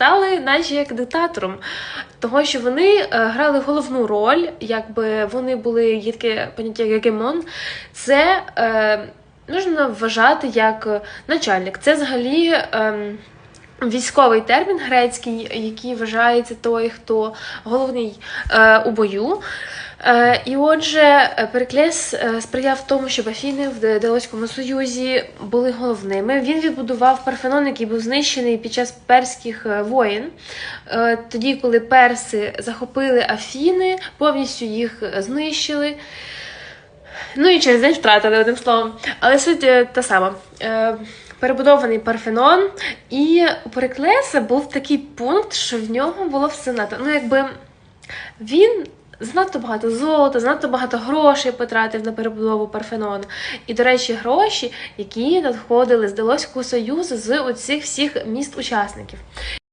стали наче як диктатором, того що вони е, грали головну роль, якби вони були є таке поняття гегемон. Це е, можна вважати як начальник. Це взагалі. Е, Військовий термін грецький, який вважається той, хто головний е, у бою. Е, і отже, е, Переклес е, сприяв тому, щоб Афіни в Де- Делоському Союзі були головними. Він відбудував Парфенон, який був знищений під час перських воєн. Тоді, коли перси захопили Афіни, повністю їх знищили. Ну і через день втратили одним словом. Але суть та сама. Перебудований Парфенон, і у Переклеса був такий пункт, що в нього було все надто. Ну, якби він занадто багато золота, занадто багато грошей потратив на перебудову Парфенону. І, до речі, гроші, які надходили з Делоського Союзу з оцих всіх міст-учасників.